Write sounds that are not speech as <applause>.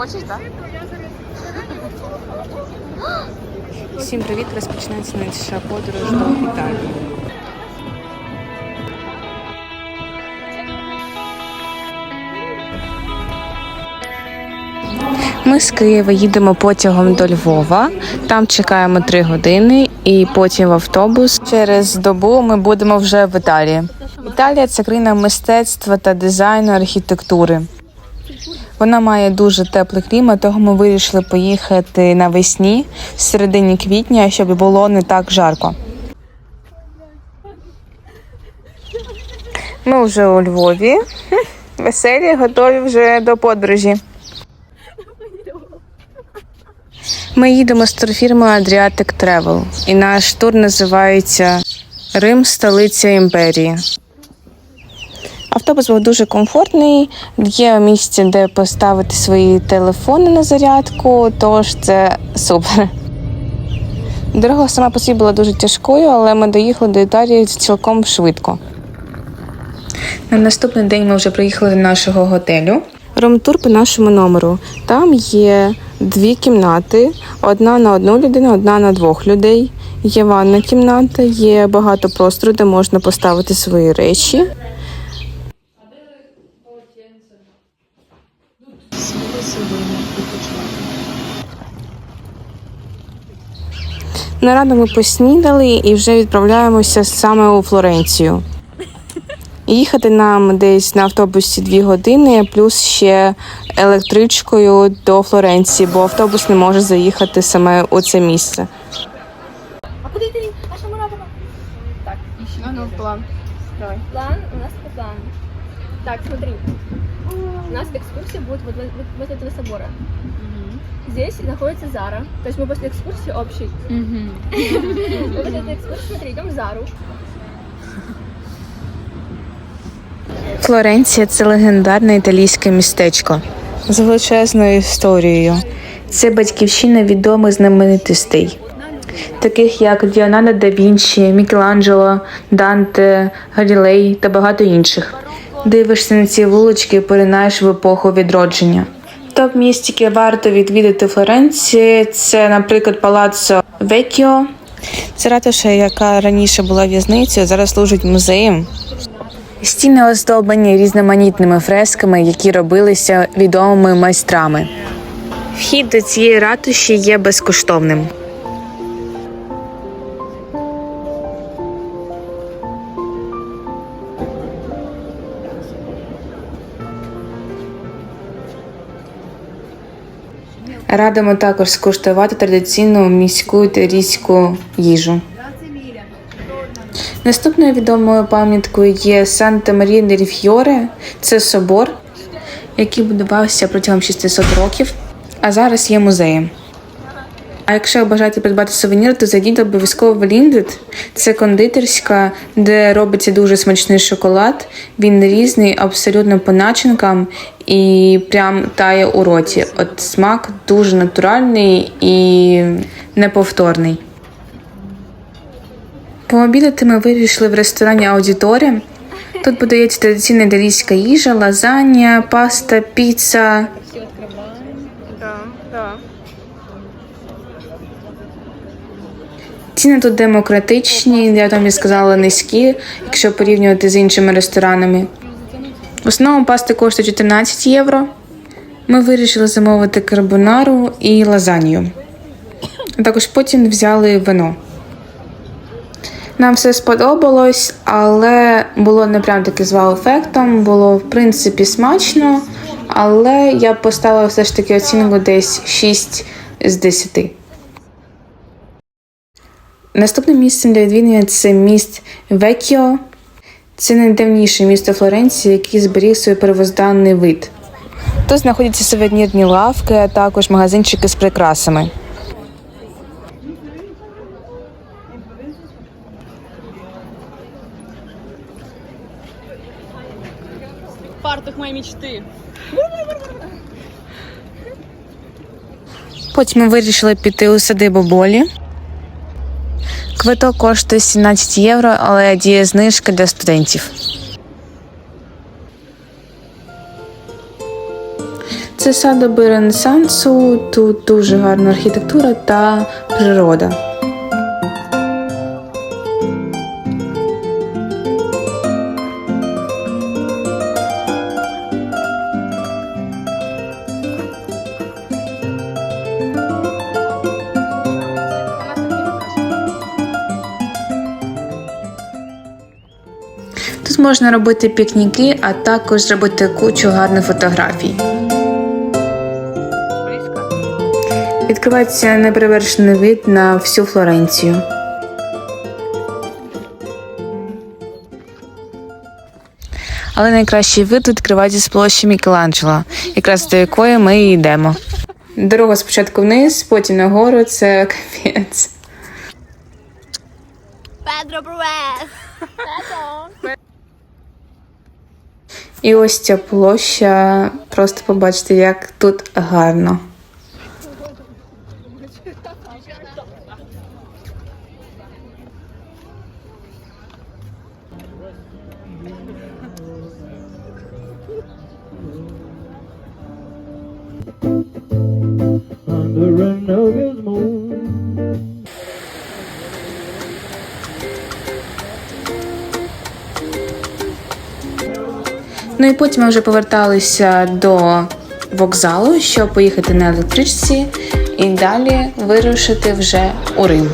Хочеш, так? Всім привіт! Розпочинається наша подорож до Італії. Ми з Києва їдемо потягом до Львова. Там чекаємо три години, і потім в автобус. Через добу ми будемо вже в Італії. Італія це країна мистецтва та дизайну архітектури. Вона має дуже теплий клімат, того ми вирішили поїхати навесні, в середині квітня, щоб було не так жарко. Ми вже у Львові. <laughs> Веселі, готові вже до подорожі. Ми їдемо з турфірмою Adriatic Travel, і наш тур називається Рим, столиця імперії. Автобус був дуже комфортний, є місце, де поставити свої телефони на зарядку, тож це супер. Дорога сама по собі була дуже тяжкою, але ми доїхали до Італії цілком швидко. На наступний день ми вже приїхали до нашого готелю. Румтур по нашому номеру. Там є дві кімнати: одна на одну людину, одна на двох людей. Є ванна кімната, є багато простору, де можна поставити свої речі. На раду ми поснідали і вже відправляємося саме у Флоренцію. Їхати нам десь на автобусі дві години, плюс ще електричкою до Флоренції, бо автобус не може заїхати саме у це місце. А куди ти? А що ми робимо? Так. А ну, план. Давай. План, у нас такой план. Так, смотри. У нас экскурсия будет вот вот возле этого собора. Здесь находится Зара. То есть мы после экскурсии общей. Мы после этой экскурсии, смотри, идем в Зару. Флоренція це легендарне італійське містечко з величезною історією. Це батьківщина відомих знаменитостей, таких як Діонадо да Вінчі, Мікеланджело, Данте, Галілей та багато інших. Дивишся на ці вулички і поринаєш в епоху відродження. Топ місць, яке варто відвідати Флоренції, це, наприклад, Палаццо Векіо. Це ратуша, яка раніше була в'язницею, зараз служить музеєм. Стіни оздоблені різноманітними фресками, які робилися відомими майстрами. Вхід до цієї ратуші є безкоштовним. Радимо також скуштувати традиційну міську італійську їжу. Наступною відомою пам'яткою є Санта Марія дель Фьоре. Це собор, який будувався протягом 600 років, а зараз є музеєм. А якщо ви бажаєте придбати сувенір, то зайдіть обов'язково в Ліндет. Це кондитерська, де робиться дуже смачний шоколад. Він різний абсолютно по начинкам і прям тає у роті. От смак дуже натуральний і неповторний. Пообідати ми вирішили в ресторані Аудіторія. Тут подається традиційна італійська їжа, лазанья, паста, піца. Да, да. Ціни тут демократичні, я там і сказала низькі, якщо порівнювати з іншими ресторанами. В основному пасти коштує 14 євро. Ми вирішили замовити карбонару і лазанью. Також потім взяли вино. Нам все сподобалось, але було не прям таки з вау-ефектом. Було в принципі смачно, але я поставила все ж таки оцінку десь 6 з 10. Наступним місцем для відвідування це міст Векіо. Це найдавніше місто Флоренції, який зберіг свій первозданний вид. Тут знаходяться сувенірні лавки, а також магазинчики з прикрасами. Фартух моей мечты. Потім ми вирішили піти у садибу Болі. Квиток коштує 17 євро, але діє знижка для студентів. Це садоби Ренесансу, тут дуже гарна архітектура та природа. Можна робити пікніки, а також зробити кучу гарних фотографій. Відкривається неперевершений вид на всю Флоренцію. Але найкращий вид відкривається з площі Мікеланджело, якраз до якої ми і йдемо. Дорога спочатку вниз, потім нагору це капець. Педро Бруес! І ось ця площа. Просто побачите, як тут гарно. Ну і потім ми вже поверталися до вокзалу, щоб поїхати на електричці і далі вирушити вже у Рим.